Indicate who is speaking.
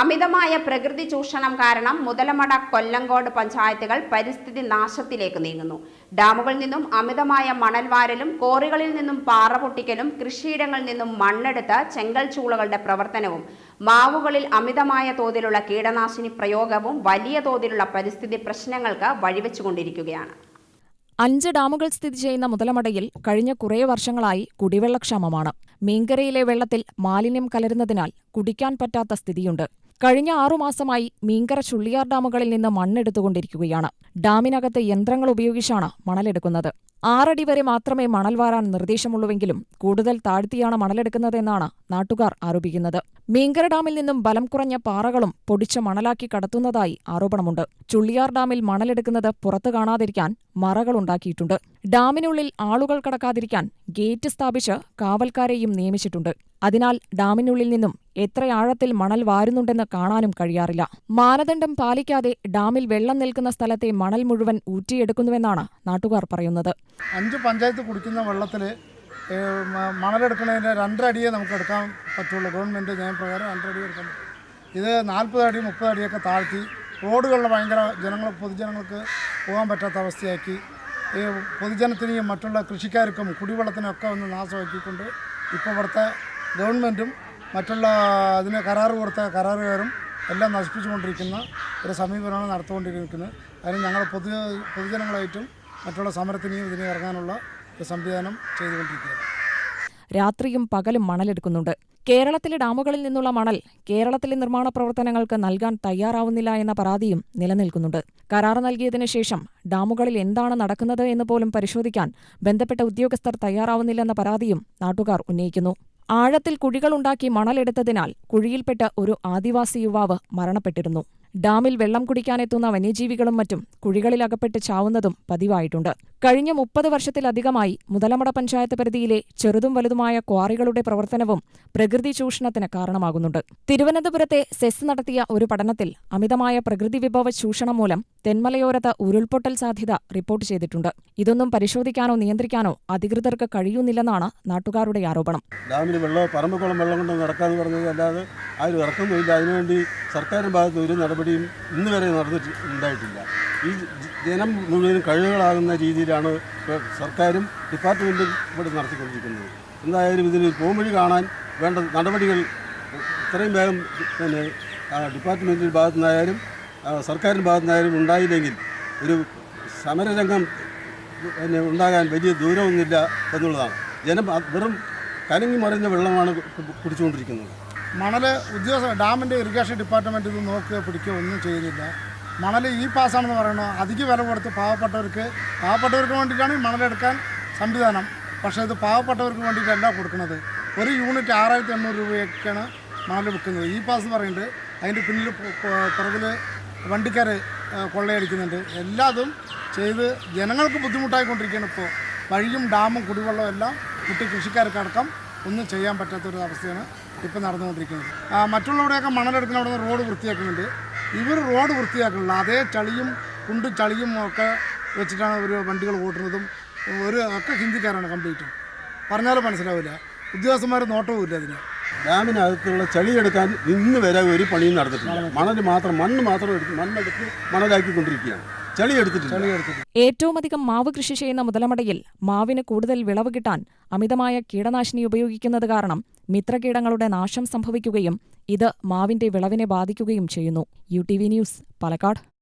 Speaker 1: അമിതമായ പ്രകൃതി ചൂഷണം കാരണം മുതലമട കൊല്ലങ്കോട് പഞ്ചായത്തുകൾ പരിസ്ഥിതി നാശത്തിലേക്ക് നീങ്ങുന്നു. ഡാമുകളിൽ നിന്നും അമിതമായ മണൽവാരലും കോറികളിൽ നിന്നും പാറ പൊട്ടിക്കലും കൃഷിയിടങ്ങളിൽ നിന്നും മണ്ണെടുത്ത് ചെങ്കൽ ചൂളകളുടെ പ്രവർത്തനവും മാവുകളിൽ അമിതമായ തോതിലുള്ള കീടനാശിനി പ്രയോഗവും വലിയ തോതിലുള്ള പരിസ്ഥിതി പ്രശ്നങ്ങൾക്ക് വഴിവെച്ചുകൊണ്ടിരിക്കുകയാണ്.
Speaker 2: അഞ്ച് ഡാമുകൾ സ്ഥിതി ചെയ്യുന്ന മുതലമടയിൽ കഴിഞ്ഞ കുറേ വർഷങ്ങളായി കുടിവെള്ളക്ഷാമമാണ്. മീൻകരയിലെ വെള്ളത്തിൽ മാലിന്യം കലരുന്നതിനാൽ കുടിക്കാൻ പറ്റാത്ത സ്ഥിതിയുണ്ട്. കഴിഞ്ഞ ആറുമാസമായി മീങ്കര ചുള്ളിയാർ ഡാമുകളിൽ നിന്ന് മണ്ണെടുത്തുകൊണ്ടിരിക്കുകയാണ്. ഡാമിനകത്ത് യന്ത്രങ്ങൾ ഉപയോഗിച്ചാണ് മണലെടുക്കുന്നത്. ആറടി വരെ മാത്രമേ മണൽ വാരാൻ നിർദ്ദേശമുള്ളൂവെങ്കിലും കൂടുതൽ താഴ്ത്തിയാണ് മണലെടുക്കുന്നതെന്നാണ് നാട്ടുകാർ ആരോപിക്കുന്നത്. മീങ്കര ഡാമിൽ നിന്നും ബലം കുറഞ്ഞ പാറകളും പൊടിച്ച മണലാക്കി കടത്തുന്നതായി ആരോപണമുണ്ട്. ചുള്ളിയാർ ഡാമിൽ മണലെടുക്കുന്നത് പുറത്തു കാണാതിരിക്കാൻ മറകളുണ്ടാക്കിയിട്ടുണ്ട് ഡാമിനുള്ളിൽ ആളുകൾ കടക്കാതിരിക്കാൻ ഗേറ്റ് സ്ഥാപിച്ച് കാവൽക്കാരെയും നിയമിച്ചിട്ടുണ്ട്. അതിനാൽ ഡാമിനുള്ളിൽ നിന്നും എത്ര ആഴത്തിൽ മണൽ വാരുന്നുണ്ടെന്ന് കാണാനും കഴിയാറില്ല. മാനദണ്ഡം പാലിക്കാതെ ഡാമിൽ വെള്ളം നിൽക്കുന്ന സ്ഥലത്തെ മണൽ മുഴുവൻ ഊറ്റിയെടുക്കുന്നുവെന്നാണ് നാട്ടുകാർ പറയുന്നത്.
Speaker 3: അഞ്ച് പഞ്ചായത്ത് കുടിക്കുന്ന വെള്ളത്തിൽ മണലെടുക്കുന്നതിന്റെ രണ്ടടിയെ നമുക്ക് എടുക്കാൻ പറ്റുള്ളൂ. ഗവൺമെന്റ് നിയമപ്രകാരം രണ്ടടി എടുക്കാൻ ഇത് നാൽപ്പത് അടി മുപ്പത് അടിയൊക്കെ താഴ്ത്തി റോഡുകളിൽ ഭയങ്കര ജനങ്ങൾ പൊതുജനങ്ങൾക്ക് പോകാൻ പറ്റാത്ത അവസ്ഥയാക്കി. ഈ പൊതുജനത്തിനെയും മറ്റുള്ള കൃഷിക്കാർക്കും കുടിവെള്ളത്തിനൊക്കെ ഒന്ന് നാശമാക്കിക്കൊണ്ട് ഇപ്പോൾ ഇവിടുത്തെ ഗവൺമെന്റും മറ്റുള്ള അതിന് കരാറ് കൊടുത്ത കരാറുകാരും എല്ലാം നശിപ്പിച്ചുകൊണ്ടിരിക്കുന്ന ഒരു സമീപനമാണ് നടത്തുകൊണ്ടിരിക്കുന്നത് അതിന് ഞങ്ങൾ പൊതു പൊതുജനങ്ങളായിട്ടും മറ്റുള്ള സമരത്തിനെയും ഇതിനെ ഇറങ്ങാനുള്ള ഒരു സംവിധാനം ചെയ്തുകൊണ്ടിരിക്കുന്നത്
Speaker 2: രാത്രിയും പകലും മണലെടുക്കുന്നുണ്ട്. കേരളത്തിലെ ഡാമുകളിൽ നിന്നുള്ള മണൽ കേരളത്തിലെ നിർമ്മാണ പ്രവർത്തനങ്ങൾക്ക് നൽകാൻ തയ്യാറാവുന്നില്ല എന്ന പരാതിയും നിലനിൽക്കുന്നുണ്ട്. കരാർ നൽകിയതിനു ശേഷം ഡാമുകളിൽ എന്താണ് നടക്കുന്നത് എന്ന് പോലും പരിശോധിക്കാൻ ബന്ധപ്പെട്ട ഉദ്യോഗസ്ഥർ തയ്യാറാവുന്നില്ലെന്ന പരാതിയും നാട്ടുകാർ ഉന്നയിക്കുന്നു. ആഴത്തിൽ കുഴികളുണ്ടാക്കി മണലെടുത്തതിനാൽ കുഴിയിൽപ്പെട്ട ഒരു ആദിവാസി യുവാവ് മരണപ്പെട്ടിരുന്നു. ഡാമിൽ വെള്ളം കുടിക്കാനെത്തുന്ന വന്യജീവികളും മറ്റും കുഴികളിലകപ്പെട്ട് ചാവുന്നതും പതിവായിട്ടുണ്ട്. കഴിഞ്ഞ മുപ്പത് വർഷത്തിലധികമായി മുതലമട പഞ്ചായത്ത് പരിധിയിലെ ചെറുതും വലുതുമായ ക്വാറികളുടെ പ്രവർത്തനവും പ്രകൃതി ചൂഷണത്തിന് കാരണമാകുന്നുണ്ട്. തിരുവനന്തപുരത്തെ സെസ് നടത്തിയ ഒരു പഠനത്തിൽ അമിതമായ പ്രകൃതി വിഭവ ചൂഷണം മൂലം തെന്മലയോരത്ത് ഉരുൾപൊട്ടൽ സാധ്യത റിപ്പോർട്ട് ചെയ്തിട്ടുണ്ട്. ഇതൊന്നും പരിശോധിക്കാനോ നിയന്ത്രിക്കാനോ അധികൃതർക്ക് കഴിയുന്നില്ലെന്നാണ് നാട്ടുകാരുടെ ആരോപണം.
Speaker 4: ഡാമിന് വെള്ളം പറമ്പുകുളം വെള്ളം കൊണ്ട് നടക്കാന്ന് പറഞ്ഞത് അല്ലാതെ ആരും ഇറക്കുന്നില്ല അതിനുവേണ്ടി സർക്കാരിന്റെ ഭാഗത്ത് ഒരു നടപടിയും ഇന്ന് വരെ നടന്നിട്ട് ഉണ്ടായിട്ടില്ല. ഈ ജനം മുഴുവനും കഴിവുകളാകുന്ന രീതിയിലാണ് സർക്കാരും ഡിപ്പാർട്ട്മെന്റും ഇവിടെ നടത്തിക്കൊണ്ടിരിക്കുന്നത്. എന്തായാലും ഇതിന് പോംവഴി കാണാൻ വേണ്ട നടപടികൾ ഇത്രയും വേഗം പിന്നെ ഡിപ്പാർട്ട്മെന്റിന്റെ ഭാഗത്തു നിന്നായാലും സർക്കാരിന്റെ ഭാഗത്തു നിന്നായാലും ഉണ്ടായില്ലെങ്കിൽ ഒരു സമരരംഗം പിന്നെ ഉണ്ടാകാൻ വലിയ ദൂരമൊന്നുമില്ല എന്നുള്ളതാണ്. ജനം വെറും കലങ്ങി മറിഞ്ഞ വെള്ളമാണ് കുടിച്ചുകൊണ്ടിരിക്കുന്നത്.
Speaker 3: മണൽ ഉദ്യോഗസ്ഥ ഡാമിന്റെ ഇറിഗേഷൻ ഡിപ്പാർട്ട്മെന്റ് ഇത് നോക്കുക പിടിക്കുക ഒന്നും ചെയ്യുന്നില്ല മണൽ ഈ പാസ്സാണെന്ന് പറയണോ? അധിക വില കൊടുത്ത് പാവപ്പെട്ടവർക്ക് പാവപ്പെട്ടവർക്ക് വേണ്ടിയിട്ടാണ് ഈ മണലെടുക്കാൻ സംവിധാനം. പക്ഷേ ഇത് പാവപ്പെട്ടവർക്ക് വേണ്ടിയിട്ടല്ല കൊടുക്കുന്നത്. ഒരു യൂണിറ്റ് ആറായിരത്തി എണ്ണൂറ് രൂപയൊക്കെയാണ് മണൽ വിൽക്കുന്നത്. ഈ പാസ് പറയുന്നുണ്ട് അതിന്റെ പിന്നിൽ പുറകിൽ വണ്ടിക്കാർ കൊള്ളയടിക്കുന്നുണ്ട്. എല്ലാതും ചെയ്ത് ജനങ്ങൾക്ക് ബുദ്ധിമുട്ടായിക്കൊണ്ടിരിക്കുകയാണ് ഇപ്പോൾ. വഴിയും ഡാമും കുടിവെള്ളവും എല്ലാം കുട്ടി കൃഷിക്കാർക്കടക്കം ഒന്നും ചെയ്യാൻ പറ്റാത്തൊരു അവസ്ഥയാണ് ഇപ്പോൾ നടന്നുകൊണ്ടിരിക്കുന്നത് മറ്റുള്ളവിടെയൊക്കെ മണലെടുക്കുന്ന അവിടെ നിന്ന് റോഡ് വൃത്തിയാക്കുന്നുണ്ട്. ഇവർ റോഡ് വൃത്തിയാക്കുന്നില്ല അതേ ചളിയും കുണ്ടും ചളിയും ഒക്കെ വെച്ചിട്ടാണ് ഒരു വണ്ടികൾ ഓട്ടുന്നതും ഒരു ഒക്കെ ഹിന്ദിക്കാരാണ് കംപ്ലീറ്റ് പറഞ്ഞാലും മനസ്സിലാവില്ല. ഉദ്യോഗസ്ഥന്മാർ നോട്ടവും ഇല്ല അതിന്.
Speaker 4: ഡാമിനകത്തുള്ള ചളിയെടുക്കാൻ ഇന്ന് വരെ ഒരു പണിയും നടന്നിട്ടില്ല. മണൽ മാത്രം മണ്ണ് മാത്രം എടുത്ത് മണ്ണെടുത്ത് മണലാക്കിക്കൊണ്ടിരിക്കുകയാണ്.
Speaker 3: ഏറ്റവും
Speaker 2: അധികം മാവ് കൃഷി ചെയ്യുന്ന മുതലമടയിൽ മാവിന് കൂടുതൽ വിളവ് കിട്ടാൻ അമിതമായ കീടനാശിനി ഉപയോഗിക്കുന്നത് കാരണം മിത്രകീടങ്ങളുടെ നാശം സംഭവിക്കുകയും ഇത് മാവിന്റെ വിളവിനെ ബാധിക്കുകയും ചെയ്യുന്നു. U T V news Palakkad.